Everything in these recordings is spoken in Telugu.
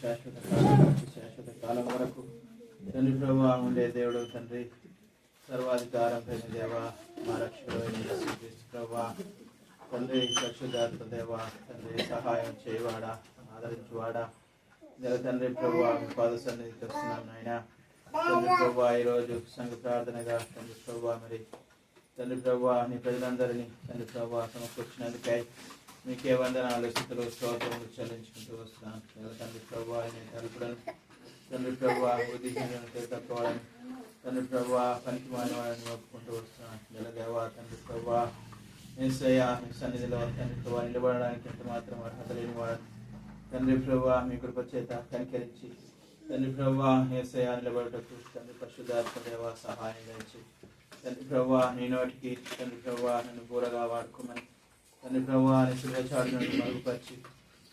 శాశ్వత కాలం నుంచి శాశ్వత కాలం వరకు తండ్రి ప్రభు ఉండే దేవుడు తండ్రి సర్వాధికారం పైన దేవ మా రక్షకుడు ప్రభా తండ్రి పరిశుద్ధాత్మ దేవ తండ్రి సహాయం చేయవాడా ఆదరించువాడా. దేవ తండ్రి ప్రభు పాద సన్నిధికి వస్తున్నాం నాయన. తండ్రి ప్రభు ఈరోజు సంఘ ప్రార్థనగా తండ్రి ప్రభు మరి తండ్రి ప్రభు నీ ప్రజలందరినీ తండ్రి ప్రభు సమకూర్చినందుకై మీకే వందనాలు స్థితిలో స్తోత్రములు చెల్లించుకుంటూ వస్తున్నాను. తండ్రి ప్రభు ఆయన తలుపులను తండ్రి ప్రభు బుద్ధిహీనులను తక్కువని తండ్రి ప్రభు పనికి మానవాళ్ళని ఒప్పుకుంటూ వస్తున్నాను. నిలదేవ తండ్రి ప్రభు నిశ్చయ మీ సన్నిధిలో తండ్రి ప్రభు నిలబడడానికి ఎంత మాత్రం అర్హత లేని వాడు తండ్రి ప్రభు మీ కృప చేత కనికరించి తండ్రి ప్రభు ఏసయ నిలబడటకు తండ్రి పరిశుద్ధాత్మ దేవ సహాయం తండ్రి ప్రభు నీ నోటికి తండ్రి ప్రభు నన్ను బూరగా వాడుకోమని తండ్రి ప్రభా నీ శుభచాటు మరుగుపరిచి.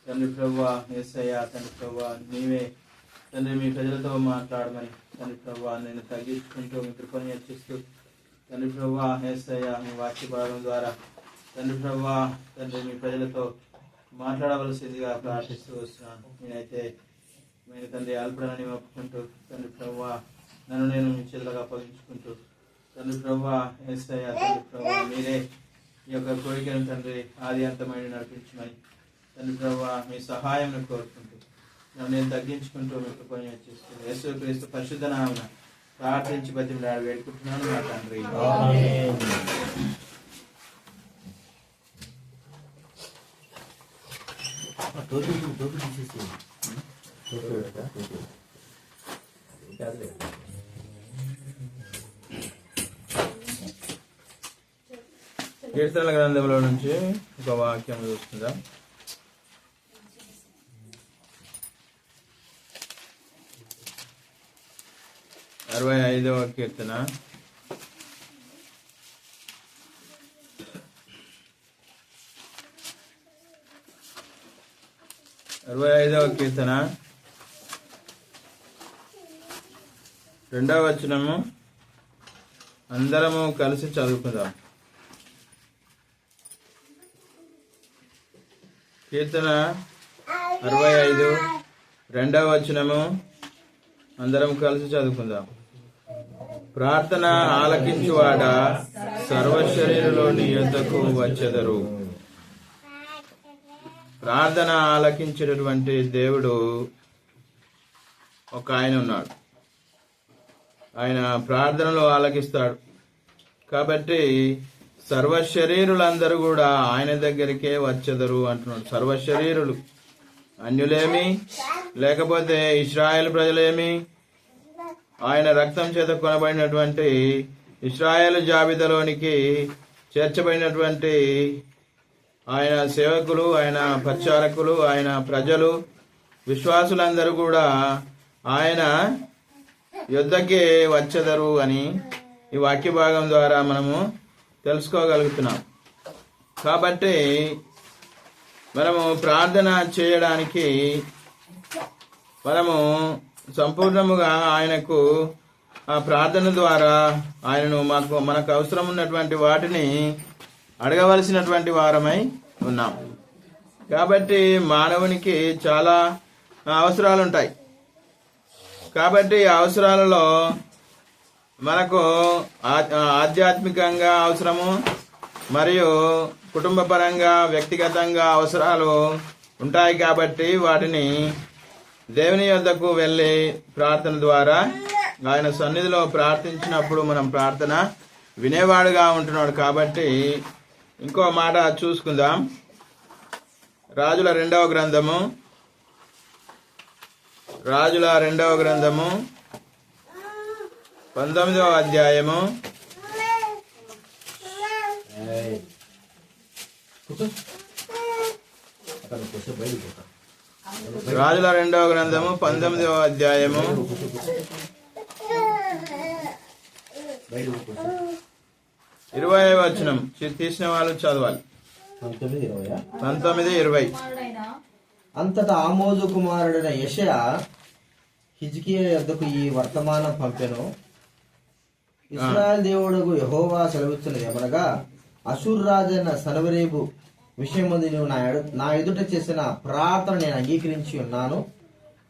తండ్రి ప్రభా ఏసయ్య తండ్రి ప్రభా నీవే తండ్రి మీ ప్రజలతో మాట్లాడమని. తండ్రి ప్రభా నేను తగ్గించుకుంటూ మీ కృపను హెచ్చిస్తూ. తండ్రి ప్రభా ఏసయ్య మీ వాక్య భాగం ద్వారా. తండ్రి ప్రభా తండ్రి మీ ప్రజలతో మాట్లాడవలసిందిగా ప్రార్థిస్తూ వస్తున్నాను. నేనైతే నేను తండ్రి అల్పడనని ఒప్పుకుంటూ తండ్రి ప్రభు నన్ను నేను మీ చేతులకు అప్పగించుకుంటూ తండ్రి ప్రభు ఏసయ్య తండ్రి ప్రభు మీరే ఈ యొక్క కోరికను తండ్రి ఆది అంతమైన నడిపించమని. తండ్రి ప్రభు మీ సహాయం కోరుకుంటూ నేను తగ్గించుకుంటూ మీకు పని వచ్చేస్తుంది యేసు క్రీస్తు పరిశుద్ధ నామన ప్రార్థించి బతిమలాడి వేడుకుంటున్నాను మా తండ్రి. టోపీ టోపీ తీసేసి టోపీ పెడతా టోపీ కాదులే కీర్తనల గ్రంథంలో నుంచి ఒక వాక్యం చూస్తుందా? అరవై ఐదవ కీర్తన. అరవై ఐదవ కీర్తన. రెండవ వచనము. అందరము కలిసి చదువుకుందాం. కీర్తన అరవై ఐదు రెండవ వచనము. అందరం కలిసి చదువుకుందాం. ప్రార్థన ఆలకించువాడ సర్వశరీరులోని యుద్ధకు వచ్చెదరు. ప్రార్థన ఆలకించేటటువంటి దేవుడు ఒక ఆయన ఉన్నాడు. ఆయన ప్రార్థనలు ఆలకిస్తాడు. కాబట్టి సర్వ శరీరులందరూ కూడా ఆయన దగ్గరికే వచ్చెదరు అంటున్నాడు. సర్వ శరీరులు అన్యులేమి? లేకపోతే ఇస్రాయేల్ ప్రజలేమి? ఆయన రక్తం చేత కొనబడినటువంటి ఇస్రాయేల్ జాబితాలోనికి చేర్చబడినటువంటి ఆయన సేవకులు ఆయన ప్రచారకులు ఆయన ప్రజలు విశ్వాసులందరూ కూడా ఆయన యుద్ధకి వచ్చెదరు అని ఈ వాక్య భాగం ద్వారా మనము తెలుసుకోగలుగుతున్నాం. కాబట్టి మనము ప్రార్థన చేయడానికి మనము సంపూర్ణముగా ఆయనకు ఆ ప్రార్థన ద్వారా ఆయనను మాకు మనకు అవసరం ఉన్నటువంటి వాటిని అడగవలసినటువంటి వారమై ఉన్నాం. కాబట్టి మానవునికి చాలా అవసరాలు ఉంటాయి కాబట్టి అవసరాలలో మనకు ఆధ్యాత్మికంగా అవసరము మరియు కుటుంబ పరంగా వ్యక్తిగతంగా అవసరాలు ఉంటాయి కాబట్టి వాటిని దేవుని యొద్దకు వెళ్ళి ప్రార్థన ద్వారా ఆయన సన్నిధిలో ప్రార్థించినప్పుడు మనం ప్రార్థన వినేవాడుగా ఉంటున్నాడు కాబట్టి ఇంకో మాట చూసుకుందాం. రాజుల రెండవ గ్రంథము. రాజుల రెండవ గ్రంథము. పంతొమ్మిదవ అధ్యాయము. రాజుల రెండవ గ్రంథము పంతొమ్మిదవ అధ్యాయము. ఇరవై వచనం. తీసిన వాళ్ళు చదవాలి. పంతొమ్మిది ఇరవై. అంతటా ఆమోజు కుమారుడైన యషయా హిజ్కియా యొద్దకు ఈ వర్తమానం పంపెను. ఇస్రాయల్ దేవుడుకు యహోవా సెలవిస్తున్నది ఏమనగా అసూర్ రాజైన విషయం విషయమంది నువ్వు నా నా ఎదుట చేసిన ప్రార్థన నేను అంగీకరించి ఉన్నాను.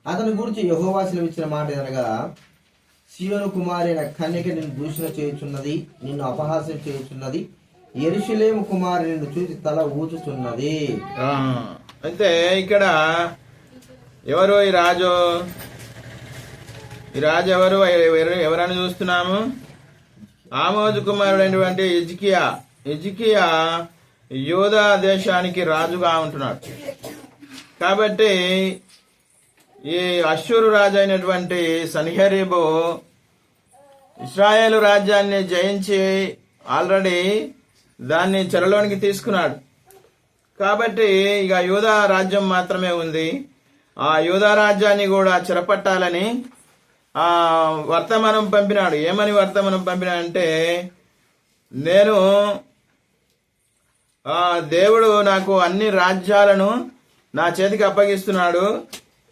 అతని గురించి యహోవా సెలవిచ్చిన మాట ఏదనగా సియోను కుమారి అయిన కన్యక నిన్ను దూషణ చేయుచున్నది నిన్ను అపహాస్యం చేయుచున్నది ఎరుషులేము కుమారి నిన్ను చూసి తల ఊచుచున్నది. అయితే ఇక్కడ ఎవరు ఈ రాజు ఈ రాజు ఎవరు ఎవరు- ఎవరని చూస్తున్నాము? ఆమోజు కుమారుడైనటువంటి ఎజికియా ఎజికియా యోధా దేశానికి రాజుగా ఉంటున్నాడు. కాబట్టి ఈ అశ్వరు రాజు అయినటువంటి సన్హరీబు ఇస్రాయేలు రాజ్యాన్ని జయించి ఆల్రెడీ దాన్ని చెరలోనికి తీసుకున్నాడు. కాబట్టి ఇక యూదా రాజ్యం మాత్రమే ఉంది. ఆ యూదా రాజ్యాన్ని కూడా చెరపట్టాలని వర్తమానం పంపినాడు. ఏమని వర్తమానం పంపినాడంటే నేను ఆ దేవుడు నాకు అన్ని రాజ్యాలను నా చేతికి అప్పగిస్తున్నాడు.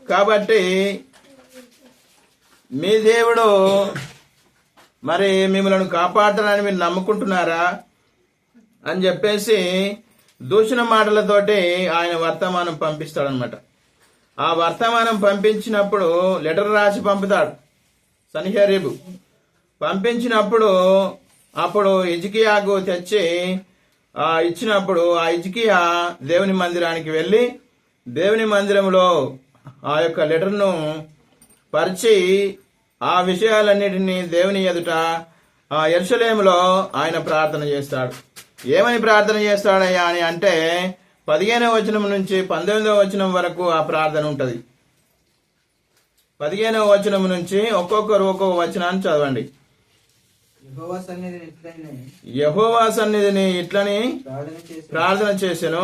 కాబట్టి మీ దేవుడు మరి మిమ్మల్ని కాపాడతానని మీరు నమ్ముకుంటున్నారా? అని చెప్పేసి దూషణ మాటలతోటి ఆయన వర్తమానం పంపిస్తాడనమాట ఆ వర్తమానం పంపించినప్పుడు లెటర్ రాసి పంపుతాడు. సన్హరీబు. పంపించినప్పుడు అప్పుడు ఇజికియాకు తెచ్చి ఆ ఇచ్చినప్పుడు ఆ ఇజికియా దేవుని మందిరానికి వెళ్ళి దేవుని మందిరంలో ఆ యొక్క లెటర్ను పరిచి ఆ విషయాలన్నిటినీ దేవుని ఎదుట ఆ ఎరుసలేములో ఆయన ప్రార్థన చేస్తాడు. ఏమని ప్రార్థన చేస్తాడయ్యా అని అంటే పదిహేనవ వచనం నుంచి పంతొమ్మిదవ వచనం వరకు ఆ ప్రార్థన ఉంటది. పదిహేనవ వచనం నుంచి ఒక్కొక్కరు ఒక్కొక్క వచనాన్ని చదవండి. యెహోవా సన్నిధిని ఇట్లనే ప్రార్థన చేసెను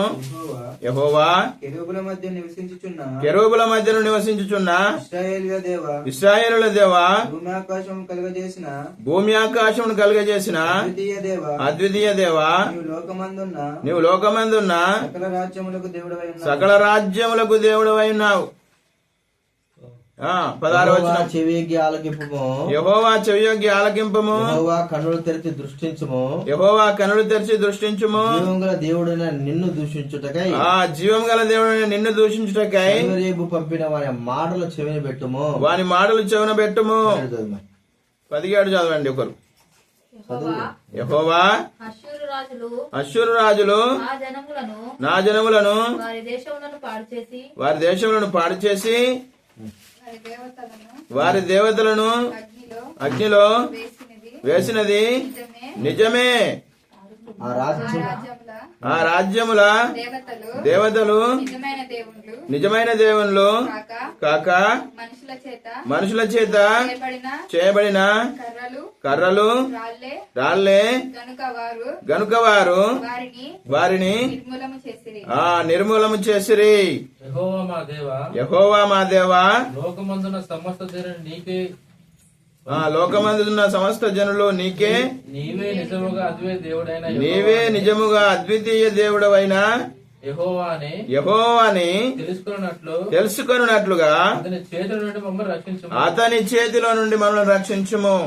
యెహోవా కెరూబుల మధ్య నివసించుచున్న? కెరూబుల మధ్యలో నివసించుచున్న? ఇశ్రాయేలుగా దేవ ఇస్రాయేలుల దేవా భూమి ఆకాశం కలుగజేసిన? భూమి ఆకాశమును కలుగజేసిన? ద్వితీయ దేవ అద్వితీయ దేవా నీవు లోకమందున్న? నీవు లోకమందున్న? సకల రాజ్యములకు దేవుడవై ఉన్నావు సకల రాజ్యములకు దేవుడు ఉన్నావు ఆ, పదహారు వచ్చిన చెవికి ఆలకింపుము యహోవా చెవియోగ్య ఆలకింపము యెహోవా కన్నులు తెరిచి దృష్టించుము. యహోవా కనులు తెరిచి దృష్టించుము. జీవంగల దేవుడైన నిన్ను దూషించుటకై. ఆ జీవం గల దేవుడిని నిన్ను దూషించుటకై రేపు పంపిన వారి మాటలు చెవిని పెట్టుము. వాని మాటలు చెవున పెట్టుము. చదువు. పదిహేడు చదవండి ఒకరు. యెహోవా అశ్వరు రాజులు ఆ జనములను నా జనములను వారి దేశములను పాడు చేసి వారి దేవతలను అగ్నిలో వేసినది. నిజమే. ఆ రాజ్యం రాజ్యముల ఆ రాజ్యముల దేవతలు దేవతలు నిజమైన దేవుళ్ళు నిజమైన దేవుళ్ళు కాక కాక మనుషుల చేత మనుషుల చేత చేయబడిన చేయబడిన కర్రలు రాళ్ళే గనుక వారు వారిని వారిని నిర్మూలము చేసిరి. ఆ నిర్మూలము చేసిరి. యెహోవా మా దేవా యహోవా మా దేవా లోకమందున సమస్త నీకే లోకమందున్న సమస్త జనులు నీకే నీవే నిజముగా అద్వే దేవుడైన నీవే నిజముగా అద్వితీయ దేవుడవైన యహోవాని తెలుసుకున్నట్లు తెలుసుకొనున్నట్లుగా అతని చేతుల నుండి మమ్మల్ని రక్షించు అతని చేతిలో నుండి మనల్ని రక్షించుము.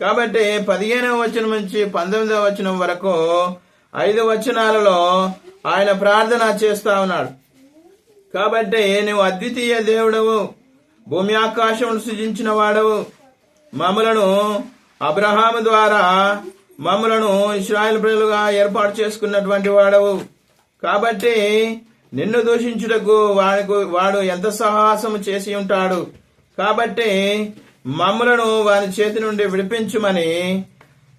కాబట్టి పదిహేనవ వచనం నుంచి పంతొమ్మిదవ వచనం వరకు ఐదు వచనాలలో ఆయన ప్రార్థన చేస్తా ఉన్నాడు. కాబట్టి నువ్వు అద్వితీయ దేవుడవు భూమి ఆకాశమును సృజించిన వాడవు మమ్మలను అబ్రహాము ద్వారా మమ్మలను ఇస్రాయల్ ప్రజలుగా ఏర్పాటు చేసుకున్నటువంటి వాడవు. కాబట్టి నిన్ను దూషించుటకు వాడికు వాడు ఎంత సాహసం చేసి ఉంటాడు. కాబట్టి మమ్మలను వారి చేతి నుండి విడిపించుమని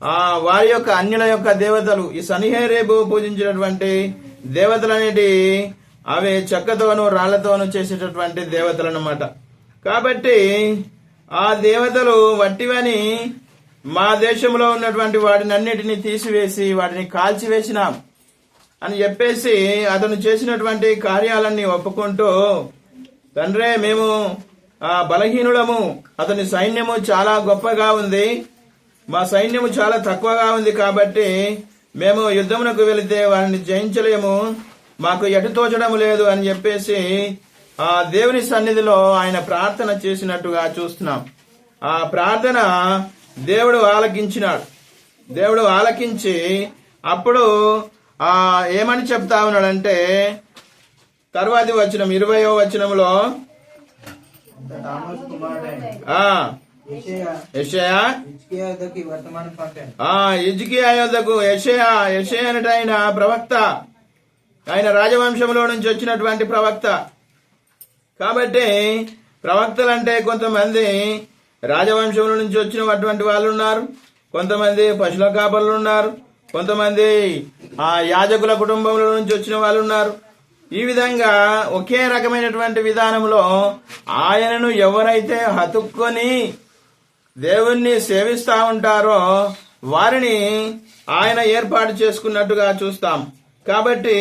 ఆ వారి యొక్క అన్యుల యొక్క దేవతలు ఈ సనిహేరేబు పూజించినటువంటి దేవతలనేటి అవి చెక్కతోనూ రాళ్ళతోనూ చేసేటటువంటి దేవతలు అన్నమాట కాబట్టి ఆ దేవతలు వట్టివని మా దేశంలో ఉన్నటువంటి వాడిని అన్నిటిని తీసివేసి వాటిని కాల్చివేసినాం అని చెప్పేసి అతను చేసినటువంటి కార్యాలన్నీ ఒప్పుకుంటూ తండ్రే మేము ఆ బలహీనులము. అతని సైన్యము చాలా గొప్పగా ఉంది. మా సైన్యము చాలా తక్కువగా ఉంది కాబట్టి మేము యుద్ధమునకు వెళితే వారిని జయించలేము. మాకు ఎటు తోచడం లేదు అని చెప్పేసి దేవుని సన్నిధిలో ఆయన ప్రార్థన చేసినట్టుగా చూస్తున్నాం. ఆ ప్రార్థన దేవుడు ఆలకించినాడు. దేవుడు ఆలకించి అప్పుడు ఆ ఏమని చెప్తా ఉన్నాడంటే తర్వాతి వచనం ఇరవయో వచనంలో తామోస్ కుమారుడైన ఆ యెషయా ఆయన ప్రవక్త ఆయన రాజవంశంలో నుంచి వచ్చినటువంటి ప్రవక్త. కాబట్టి ప్రవక్తలు అంటే కొంతమంది రాజవంశముల నుంచి వచ్చిన అటువంటి వాళ్ళు ఉన్నారు కొంతమంది పశుల కాపర్లు ఉన్నారు కొంతమంది ఆ యాజకుల కుటుంబంలో నుంచి వచ్చిన వాళ్ళు ఉన్నారు. ఈ విధంగా ఒకే రకమైనటువంటి విధానంలో ఆయనను ఎవరైతే హతుక్కొని దేవుణ్ణి సేవిస్తా ఉంటారో వారిని ఆయన ఏర్పాటు చేసుకున్నట్టుగా చూస్తాం. కాబట్టి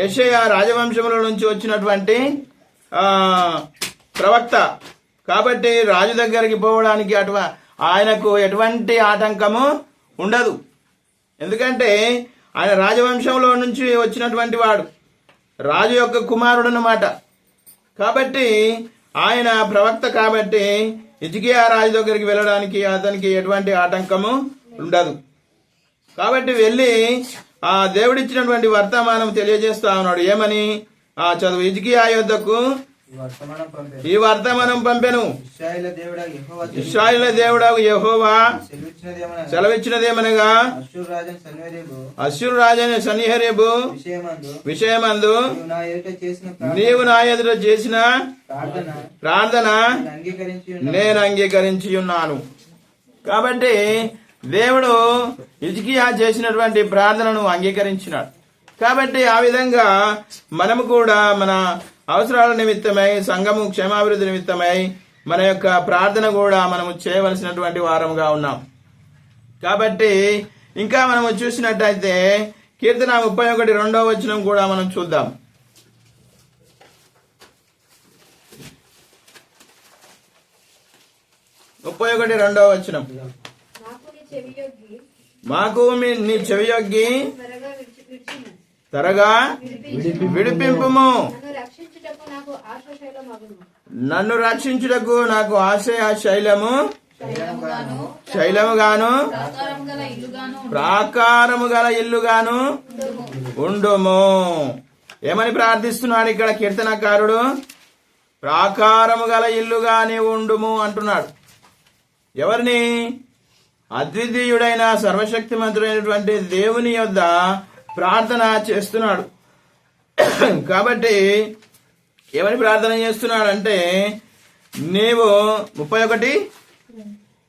యెషయా రాజవంశంలో నుంచి వచ్చినటువంటి ప్రవక్త. కాబట్టి రాజు దగ్గరికి పోవడానికి అటువ ఆయనకు ఎటువంటి ఆటంకము ఉండదు. ఎందుకంటే ఆయన రాజవంశంలో నుంచి వచ్చినటువంటి వాడు. రాజు యొక్క కుమారుడు అన్నమాట కాబట్టి ఆయన ప్రవక్త కాబట్టి ఇజికియా రాజు దగ్గరికి వెళ్ళడానికి అతనికి ఎటువంటి ఆటంకము ఉండదు. కాబట్టి వెళ్ళి ఆ దేవుడిచ్చినటువంటి వర్తమానం తెలియజేస్తా ఉన్నాడు. ఏమని? చదువు ఇజికియా యొద్దకు ఈ వర్తమానం పంపాను. ఇస్రాయిల దేవుడు. యెహోవా సెలవిచ్చినదేమనగా అశ్వరు రాజని సన్నిహరేబు విషయమందు నీవు నా ఎదుట చేసిన ప్రార్థన-. నేను అంగీకరించి ఉన్నాను. కాబట్టి దేవుడు ఇజ్కియా చేసినటువంటి ప్రార్థనను అంగీకరించినాడు. కాబట్టి ఆ విధంగా మనము కూడా మన అవసరాల నిమిత్తమై సంఘము క్షేమాభివృద్ధి నిమిత్తమై మన యొక్క ప్రార్థన కూడా మనము చేయవలసినటువంటి వారముగా ఉన్నాం. కాబట్టి ఇంకా మనము చూసినట్టయితే కీర్తన ముప్పై ఒకటి రెండో వచనం కూడా మనం చూద్దాం. ముప్పై ఒకటి రెండో వచనం. మాకు మీ నీ చెవియొగ్గి త్వరగా విడిపింపుము. నన్ను రక్షించుటకు నాకు ఆశయ శైలము. శైలముగాను. ప్రాకారము గల ఇల్లుగాను ఉండుము. ఏమని ప్రార్థిస్తున్నాడు ఇక్కడ కీర్తనకారుడు? ప్రాకారము గల ఇల్లుగాని ఉండుము అంటున్నాడు. ఎవరిని? అద్వితీయుడైన సర్వశక్తిమంతుడైనటువంటి దేవుని యొద్ద ప్రార్థన చేస్తున్నాడు. కాబట్టి ఏమని ప్రార్థన చేస్తున్నాడంటే నీవు ముప్పై ఒకటి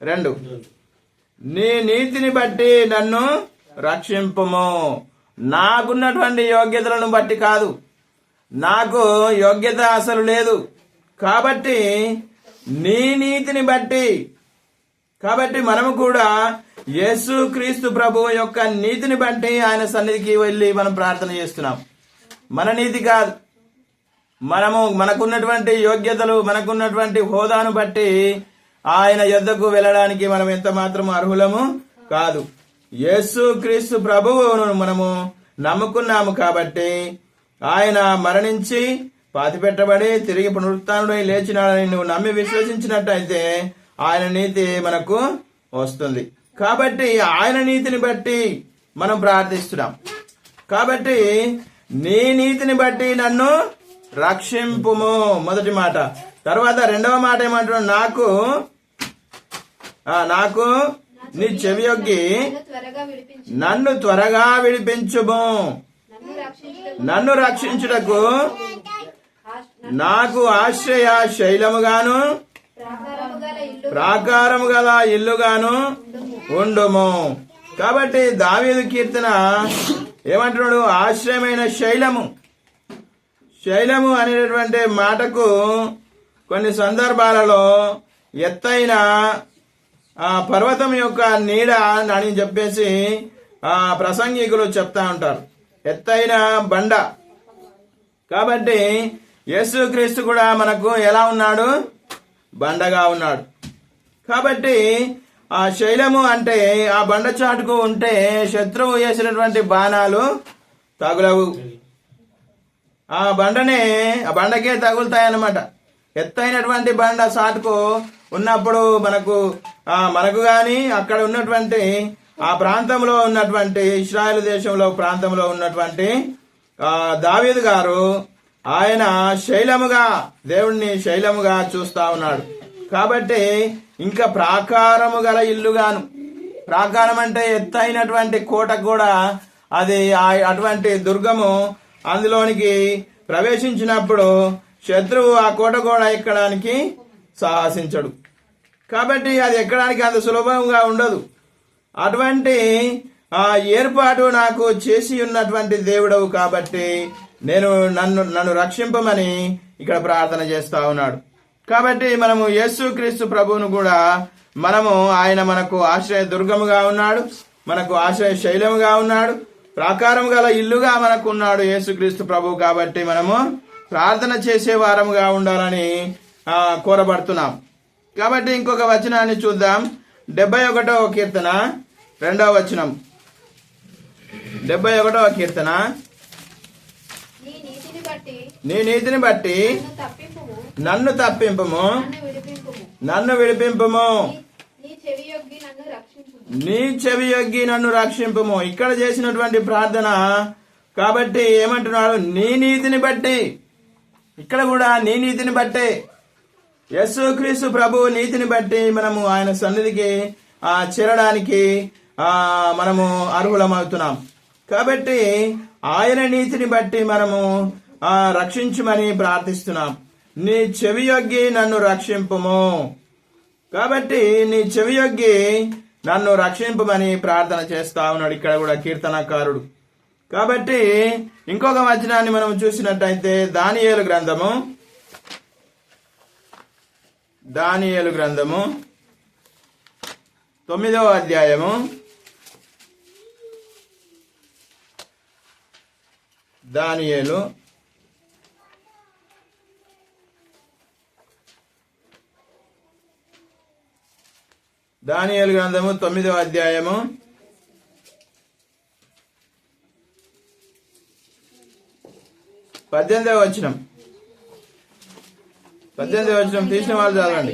రెండు. నీ నీతిని బట్టి నన్ను రక్షింపము. నాకున్నటువంటి యోగ్యతలను బట్టి కాదు. నాకు యోగ్యత అసలు లేదు. కాబట్టి నీ నీతిని బట్టి కాబట్టి మనము కూడా యేసు క్రీస్తు ప్రభు యొక్క నీతిని బట్టి ఆయన సన్నిధికి వెళ్ళి మనం ప్రార్థన చేస్తున్నాం. మన నీతి కాదు. మనము మనకున్నటువంటి యోగ్యతలు మనకున్నటువంటి హోదాను బట్టి ఆయన యొద్దకు వెళ్ళడానికి మనం ఎంత మాత్రం అర్హులము కాదు. యేసు క్రీస్తు ప్రభువును మనము నమ్ముకున్నాము కాబట్టి ఆయన మరణించి పాతిపెట్టబడి తిరిగి పునరుత్డై లేచినాడని నువ్వు నమ్మి విశ్వసించినట్టయితే ఆయన నీతి మనకు వస్తుంది. కాబట్టి ఆయన నీతిని బట్టి మనం ప్రార్థిస్తున్నాం. కాబట్టి నీ నీతిని బట్టి నన్ను రక్షింపుము. మొదటి మాట. తర్వాత రెండవ మాట ఏమంటున్నాడు? నాకు నాకు నీ చెవి యొక్కి నన్ను త్వరగా విడిపించుము. నన్ను రక్షించుటకు నాకు ఆశ్రయ శైలముగాను ప్రాకారము గల ఇల్లుగాను ఉండుము. కాబట్టి దావీదు కీర్తన ఏమంటున్నాడు? ఆశ్రయమైన శైలము. శైలము అనేటటువంటి మాటకు కొన్ని సందర్భాలలో ఎత్తైన ఆ పర్వతం యొక్క నీడ అని చెప్పేసి ఆ ప్రసంగికులు చెప్తా ఉంటారు. ఎత్తైన బండ. కాబట్టి యేసుక్రీస్తు కూడా మనకు ఎలా ఉన్నాడు? బండగా ఉన్నాడు. కాబట్టి ఆ శైలము అంటే ఆ బండ చాటుకు ఉంటే శత్రువు వేసినటువంటి బాణాలు తగులవు. ఆ బండనే ఆ బండకే తగులుతాయన్నమాట. ఎత్తైనటువంటి బండ సాటుకు ఉన్నప్పుడు మనకు ఆ మనకు కానీ అక్కడ ఉన్నటువంటి ఆ ప్రాంతంలో ఉన్నటువంటి ఇస్రాయల్ దేశంలో ప్రాంతంలో ఉన్నటువంటి ఆ దావీదు గారు ఆయన శైలముగా దేవుణ్ణి శైలముగా చూస్తా ఉన్నాడు. కాబట్టి ఇంకా ప్రాకారము గల ఇల్లుగాను. ప్రాకారం అంటే ఎత్తైనటువంటి కోట కూడా అది ఆ- అటువంటి దుర్గము అందులోనికి ప్రవేశించినప్పుడు శత్రువు ఆ కోట కూడా ఎక్కడానికి సాహసించడు. కాబట్టి అది ఎక్కడానికి అంత సులభంగా ఉండదు. అటువంటి ఆ ఏర్పాటు నాకు చేసి ఉన్నటువంటి దేవుడవు కాబట్టి నేను నన్ను నన్ను రక్షింపమని ఇక్కడ ప్రార్థన చేస్తా ఉన్నాడు. కాబట్టి మనము యేసుక్రీస్తు ప్రభువును కూడా మనము ఆయన మనకు ఆశ్రయ దుర్గముగా ఉన్నాడు మనకు ఆశ్రయ శైలముగా ఉన్నాడు ప్రాకారం గల ఇల్లుగా మనకు ఉన్నాడు యేసుక్రీస్తు ప్రభు కాబట్టి మనము ప్రార్థన చేసే వారముగా ఉండాలని ఆ, కోరబడుతున్నాం. కాబట్టి ఇంకొక వచనాన్ని చూద్దాం. డెబ్బై ఒకటవ కీర్తన రెండవ వచనం. డెబ్బై ఒకటవ కీర్తన. నీ నీతిని బట్టి? నన్ను తప్పింపుము. నన్ను విడిపింపుము. నీ- చెవి యొగ్గి నన్ను రక్షింపుము. ఇక్కడ చేసినటువంటి ప్రార్థన కాబట్టి ఏమంటున్నాడు? నీ నీతిని బట్టి. ఇక్కడ కూడా నీ నీతిని బట్టే. యేసుక్రీస్తు ప్రభు నీతిని బట్టి మనము ఆయన సన్నిధికి ఆ చేరడానికి ఆ మనము అర్హులమవుతున్నాం. కాబట్టి ఆయన నీతిని బట్టి మనము రక్షించమని ప్రార్థిస్తున్నాం. నీ చెవి యొగ్గి నన్ను రక్షింపము. కాబట్టి నీ చెవి యొగ్గి నన్ను రక్షింపమని ప్రార్థన చేస్తా ఉన్నాడు ఇక్కడ కూడా కీర్తనకారుడు. కాబట్టి ఇంకొక వచనాన్ని మనం చూసినట్టయితే దానియేలు గ్రంథము. దానియేలు గ్రంథము. తొమ్మిదవ అధ్యాయము. దానియేలు. దానియేలు గ్రంథము తొమ్మిదవ అధ్యాయము. పద్దెనిమిదవ వచనం. పద్దెనిమిదవ వచనం తీసిన వాళ్ళు చదవండి?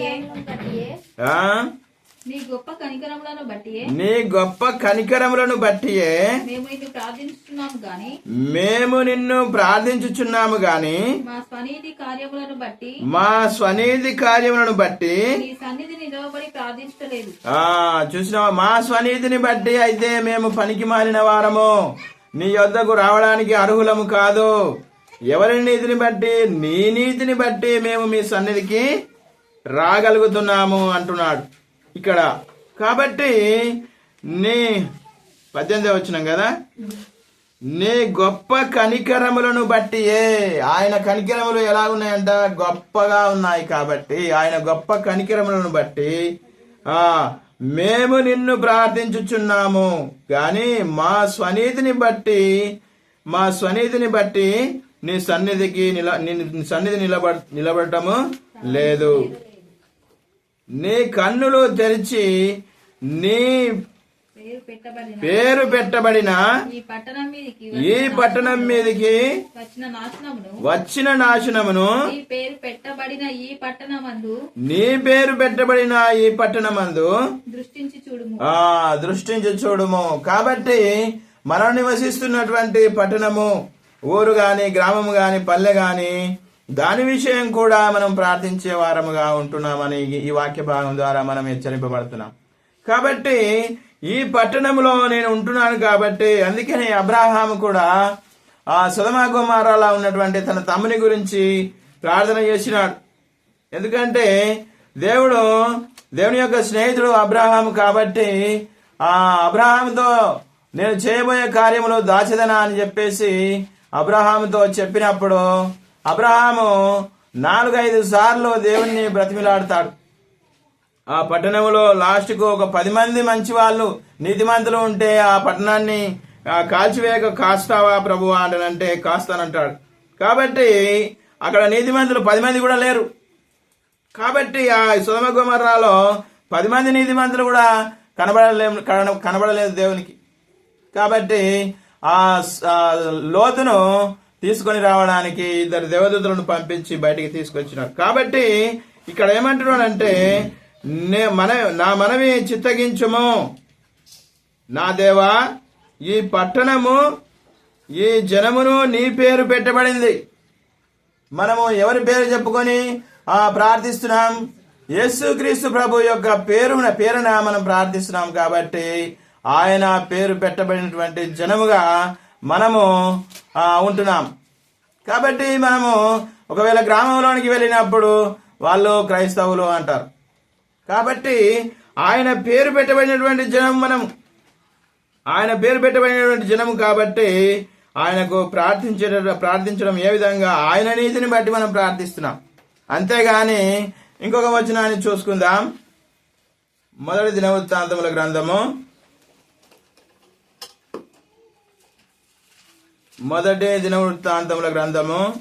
నీ గొప్ప కనికరములను బట్టి నీ గొప్ప కనికరములను బట్టియే. మేము నిన్ను ప్రార్థిస్తున్నాము గాని మేము నిన్ను ప్రార్థించుచున్నాము గాని మా స్వనీతి కార్యములను బట్టి మా స్వనీతి కార్యములను బట్టి నీ సన్నిధి నిలవబడి ప్రార్థించలేదు. ఆ చూసినావా? మా స్వనీతిని బట్టి అయితే మేము పనికి మాలిన వారము. నీ యొద్దకు రావడానికి అర్హులము కాదు. ఎవరి నీతిని బట్టి? నీ నీతిని బట్టి మేము మీ సన్నిధికి రాగలుగుతున్నాము అంటున్నాడు. ఇక్కడ. కాబట్టి నీ పద్దెనిమిది వచ్చినాం కదా? నీ గొప్ప కనికరములను బట్టి ఆయన కనికరములు ఎలా ఉన్నాయంట? గొప్పగా ఉన్నాయి కాబట్టి ఆయన గొప్ప కనికరములను బట్టి ఆ మేము నిన్ను ప్రార్థించుచున్నాము. గాని మా స్వనీతిని బట్టి మా స్వనీతిని బట్టి నీ సన్నిధికి నిల నీ సన్నిధి నిలబడ నిలబడటము లేదు. నీ కన్నులు తెరిచి నీ పేరు పెట్టబడిన పేరు పెట్టబడిన ఈ పట్టణం మీదకి వచ్చిన నాశనమును వచ్చిన నాశనమును ఈ పేరు పెట్టబడిన ఈ పట్టణమందు నీ పేరు పెట్టబడిన ఈ పట్టణమందు దృష్టించి చూడుము. ఆ దృష్టించి చూడుము. కాబట్టి మనం నివసిస్తున్నటువంటి పట్టణము ఊరు గాని గ్రామము గాని పల్లె గాని దాని విషయం కూడా మనం ప్రార్థించే వారముగా ఉంటున్నామని ఈ- వాక్య భాగం ద్వారా మనం హెచ్చరింపబడుతున్నాం. కాబట్టి ఈ పట్టణంలో నేను ఉంటున్నాను కాబట్టి అందుకని అబ్రాహాం కూడా ఆ సుధమా కుమారాలా ఉన్నటువంటి తన తమ్ముని గురించి ప్రార్థన చేసినాడు. ఎందుకంటే దేవుడు దేవుని యొక్క స్నేహితుడు అబ్రాహాం కాబట్టి ఆ అబ్రాహాంతో నేను చేయబోయే కార్యములు దాచదనా అని చెప్పేసి అబ్రహాముతో చెప్పినప్పుడు అబ్రహాము నాలుగైదు సార్లు దేవుణ్ణి బ్రతిమిలాడతాడు. ఆ పట్టణంలో లాస్ట్కు ఒక పది మంది మంచి వాళ్ళు నీతిమంతులు ఉంటే ఆ పట్టణాన్ని కాల్చివేయక కాస్తావా ప్రభు అంటనంటే కాస్తానంటాడు. కాబట్టి అక్కడ నీతిమంతులు పది మంది కూడా లేరు. కాబట్టి ఆ సుధమ గుమర్రాలో పది మంది నీతిమంతులు కూడా కనబడలే కనబడలేదు దేవునికి. కాబట్టి ఆ లోతును తీసుకొని రావడానికి ఇద్దరు దేవదూతలను పంపించి బయటికి తీసుకొచ్చినాడు కాబట్టి ఇక్కడ ఏమంటున్నాడంటే నే మన నా మనవి చిత్తగించుము. నా దేవా ఈ పట్టణము ఈ జనమును నీ పేరు పెట్టబడింది. మనము ఎవరి పేరు చెప్పుకొని ఆ ప్రార్థిస్తున్నాం? యేసుక్రీస్తు ప్రభు యొక్క పేరున పేరున మనం ప్రార్థిస్తున్నాం కాబట్టి ఆయన పేరు పెట్టబడినటువంటి జనముగా మనము ఉంటున్నాం. కాబట్టి మనము ఒకవేళ గ్రామంలోనికి వెళ్ళినప్పుడు వాళ్ళు క్రైస్తవులు అంటారు. కాబట్టి ఆయన పేరు పెట్టబడినటువంటి జనం మనం. ఆయన పేరు పెట్టబడినటువంటి జనం కాబట్టి ఆయనకు ప్రార్థించే ప్రార్థించడం ఏ విధంగా ఆయన నీతిని బట్టి మనం ప్రార్థిస్తున్నాం. అంతేగాని ఇంకొక వచనాన్ని చూసుకుందాం. మొదటి దినవృత్తాంతముల గ్రంథము మొదటి దినవృత్తాంతముల గ్రంథము.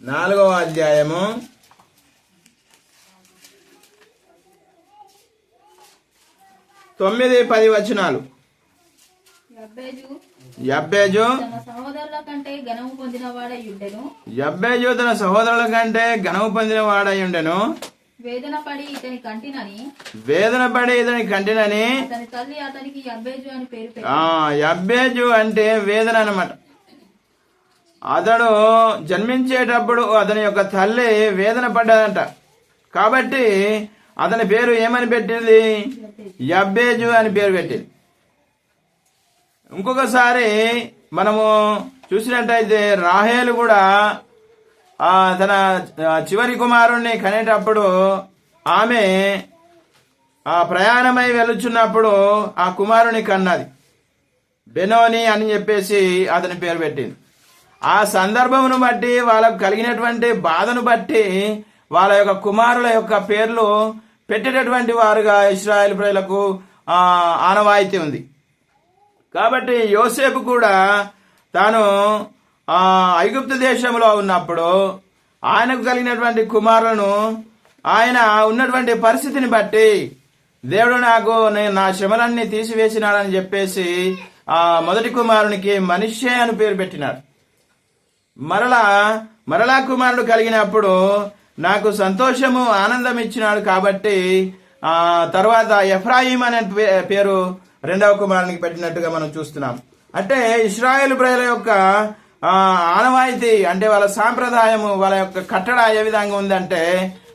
నాలుగవ అధ్యాయము. తొమ్మిది పది వచనాలు. యబ్బేజు యబ్బేజు. తన సహోదరుల కంటే ఘనము పొందిన వాడై ఉండెను. వేదన పడి ఇతని కంటినని వేదన పడి ఇతని కంటినని అతని తల్లి అతనికి యబ్బేజు అని పేరు పెట్టి ఆ యబ్బేజు అంటే వేదన అన్నమాట. అతడు జన్మించేటప్పుడు అతని యొక్క తల్లి వేదన పడ్డదంట. కాబట్టి అతని పేరు ఏమని పెట్టింది? యబ్బేజు అని పేరు పెట్టింది. ఇంకొకసారి మనము చూసినట్టయితే రాహేలు కూడా తన చివరి కుమారుణ్ణి కనేటప్పుడు ఆమె ఆ ప్రయాణమై వెళుచున్నప్పుడు ఆ కుమారుని కన్నది. బెనోని అని చెప్పేసి అతని పేరు పెట్టింది. ఆ సందర్భమును బట్టి వాళ్ళకు కలిగినటువంటి బాధను బట్టి వాళ్ళ యొక్క కుమారుల యొక్క పేర్లు పెట్టేటటువంటి వారుగా ఇస్రాయేల్ ప్రజలకు ఆనవాయితీ ఉంది. కాబట్టి యోసేపు కూడా తాను ఐగుప్తు దేశంలో ఉన్నప్పుడు ఆయనకు కలిగినటువంటి కుమారులను ఆయన ఉన్నటువంటి పరిస్థితిని బట్టి దేవుడు నాకు నేను నా శ్రమలన్నీ తీసివేసినాడని చెప్పేసి ఆ మొదటి కుమారునికి మనిషే అని పేరు పెట్టినాడు. మరలా మరలా కుమారుడు కలిగినప్పుడు నాకు సంతోషము ఆనందం ఇచ్చినాడు కాబట్టి ఆ తర్వాత ఎఫ్రాయిం అనే పే- పేరు రెండవ కుమారునికి పెట్టినట్టుగా మనం చూస్తున్నాం. అంటే ఇస్రాయేల్ ప్రజల యొక్క ఆనవాయితీ అంటే వాళ్ళ సాంప్రదాయము వాళ్ళ యొక్క కట్టడ ఏ విధంగా ఉందంటే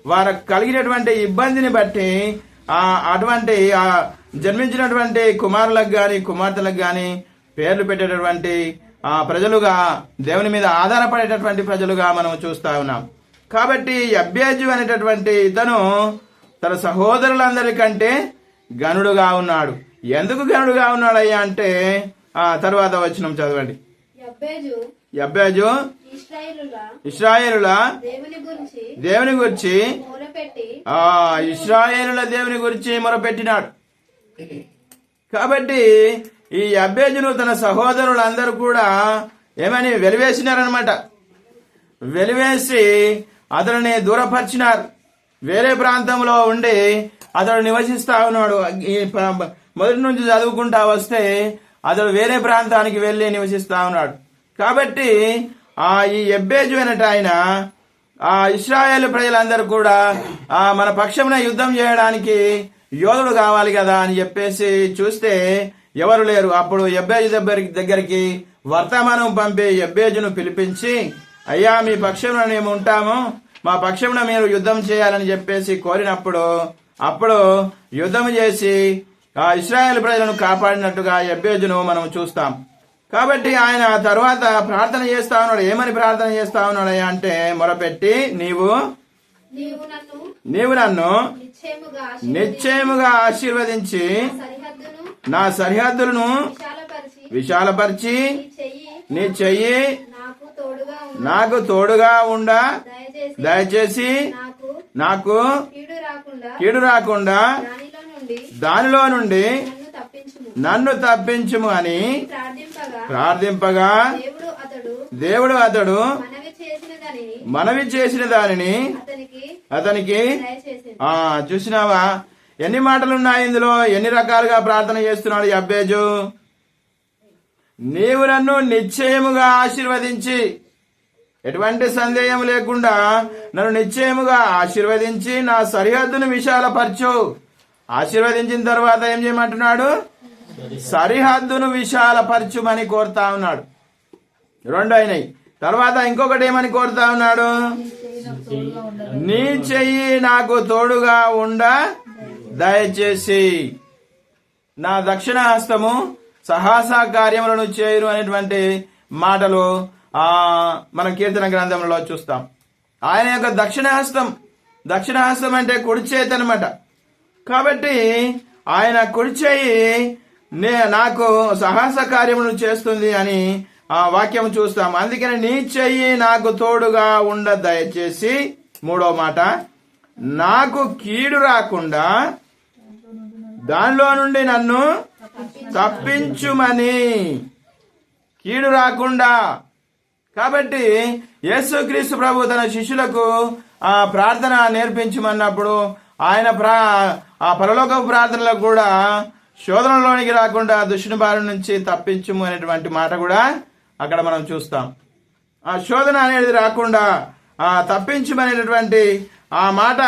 వారికి కలిగినటువంటి ఇబ్బందిని బట్టి ఆ అటువంటి ఆ జన్మించినటువంటి కుమారులకు కానీ కుమార్తెలకు కానీ పేర్లు పెట్టేటటువంటి ఆ ప్రజలుగా దేవుని మీద ఆధారపడేటటువంటి ప్రజలుగా మనం చూస్తా ఉన్నాం. కాబట్టి అభ్యజు అనేటటువంటి ఇతను తన సహోదరులందరికంటే గనుడుగా ఉన్నాడు. ఎందుకు గనుడుగా ఉన్నాడయ్యా అంటే ఆ తర్వాత వచ్చినం చదవండి. ఇశ్రాయేలుల ఇస్రాయేలుల దేవుని గురించి ఆ ఇస్రాయేలుల దేవుని గురించి మొరపెట్టినాడు. కాబట్టి ఈ అబ్బేజును తన సహోదరులందరూ కూడా ఏమని వెలివేసినారనమాట వెలివేసి అతనిని దూరపరిచినారు. వేరే ప్రాంతంలో ఉండి అతడు నివసిస్తా ఉన్నాడు. మొదటి నుంచి చదువుకుంటా వస్తే అతడు వేరే ప్రాంతానికి వెళ్ళి నివసిస్తా ఉన్నాడు. కాబట్టి ఆ ఈ ఎబ్బేజు అనేట ఆయన ఆ ఇస్రాయేల్ ప్రజలందరూ కూడా ఆ మన పక్షమున యుద్ధం చేయడానికి యోధుడు కావాలి కదా అని చెప్పేసి చూస్తే ఎవరు లేరు. అప్పుడు ఎబ్బేజు దగ్గరికి దగ్గరికి వర్తమానం పంపి ఎబ్బేజును పిలిపించి అయ్యా మీ పక్షమున మేము ఉంటాము. మా పక్షమున మీరు యుద్ధం చేయాలని చెప్పేసి కోరినప్పుడు అప్పుడు యుద్ధం చేసి ఆ ఇస్రాయేల్ ప్రజలను కాపాడినట్టుగా ఎబ్బేజును మనం చూస్తాం. కాబట్టి ఆయన తర్వాత ప్రార్థన చేస్తా ఉన్నాడు. ఏమని ప్రార్థన చేస్తా ఉన్నాడు అంటే మొరపెట్టి నీవు నీవు నన్ను నిశ్చయముగా ఆశీర్వదించి నా సరిహద్దులను విశాలపరిచి నీ చెయ్యి నాకు తోడుగా ఉండు. దయచేసి నాకు కీడు రాకుండా కీడు రాకుండా దానిలో నుండి నన్ను తప్పించుము. అని ప్రార్థింపగా దేవుడు అతడు మనవి చేసిన దానిని అతనికి ఆ చూసినావా? ఎన్ని మాటలు ఉన్నాయి ఇందులో? ఎన్ని రకాలుగా ప్రార్థన చేస్తున్నాడు అబ్బేజు? నీవు నన్ను నిశ్చయముగా ఆశీర్వదించి. ఎటువంటి సందేహం లేకుండా నన్ను నిశ్చయముగా ఆశీర్వదించి నా సరిహద్దును విశాలపరచు. ఆశీర్వదించిన తర్వాత ఏం చేయమంటున్నాడు? సరిహద్దును విశాలపరచుమని కోరుతా ఉన్నాడు. రెండు అయినాయి. తర్వాత ఇంకొకటి ఏమని కోరుతా ఉన్నాడు? నీ చెయ్యి నాకు తోడుగా ఉండ దయచేసి. నా దక్షిణ హస్తము సహాస కార్యములను చేయరు అనేటువంటి మాటలు ఆ మనం కీర్తన గ్రంథంలో చూస్తాం. ఆయన యొక్క దక్షిణ హస్తం దక్షిణ హస్తం అంటే కుడి చేతి అనమాట కాబట్టి ఆయన కుడి చేయి నే నాకు సాహస కార్యములు చేస్తుంది అని ఆ వాక్యం చూస్తాం. అందుకని నీ చెయ్యి నాకు తోడుగా ఉండ దయచేసి మూడో మాట నాకు కీడు రాకుండా దానిలో నుండి నన్ను తప్పించుమని. కీడు రాకుండా. కాబట్టి యేసుక్రీస్తు ప్రభు తన శిష్యులకు ఆ ప్రార్థన నేర్పించమన్నప్పుడు ఆయన ప్రా ఆ పరలోక ప్రార్థనలకు కూడా శోధనలోనికి రాకుండా దుష్టుని బారి నుంచి తప్పించుము అనేటువంటి మాట కూడా అక్కడ మనం చూస్తాం. ఆ శోధన అనేది రాకుండా ఆ తప్పించమనేటటువంటి ఆ మాట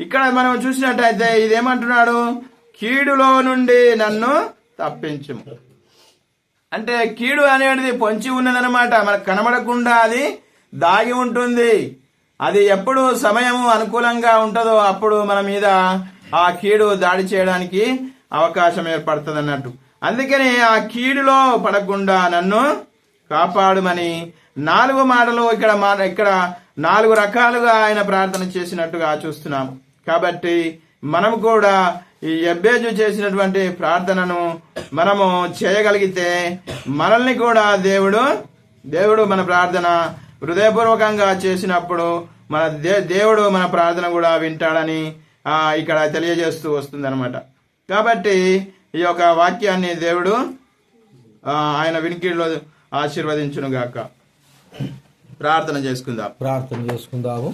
ఇక్కడ మనం చూసినట్టయితే ఇదేమంటున్నాడు? కీడులో నుండి నన్ను తప్పించుము. అంటే కీడు అనేది పొంచి ఉన్నదనమాట మనకు కనబడకుండా అది దాగి ఉంటుంది. అది ఎప్పుడు సమయం అనుకూలంగా ఉంటుందో అప్పుడు మన మీద ఆ కీడు దాడి చేయడానికి అవకాశం ఏర్పడుతుంది అన్నట్టు అందుకని ఆ కీడులో పడకుండా నన్ను కాపాడుమని నాలుగు మాటలు ఇక్కడ మాట ఇక్కడ నాలుగు రకాలుగా ఆయన ప్రార్థన చేసినట్టుగా చూస్తున్నాము. కాబట్టి మనం కూడా ఈ ఎబ్బేజు చేసినటువంటి ప్రార్థనను మనము చేయగలిగితే మనల్ని కూడా దేవుడు దేవుడు మన ప్రార్థన హృదయపూర్వకంగా చేసినప్పుడు మన దే దేవుడు మన ప్రార్థన కూడా వింటాడని ఆ, ఇక్కడ తెలియజేస్తూ వస్తుంది కాబట్టి ఈ యొక్క వాక్యాన్ని దేవుడు ఆయన వినికిడిలో ఆశీర్వదించునుగాక. ప్రార్థన చేసుకుందాం. ప్రార్థన చేసుకుందాము.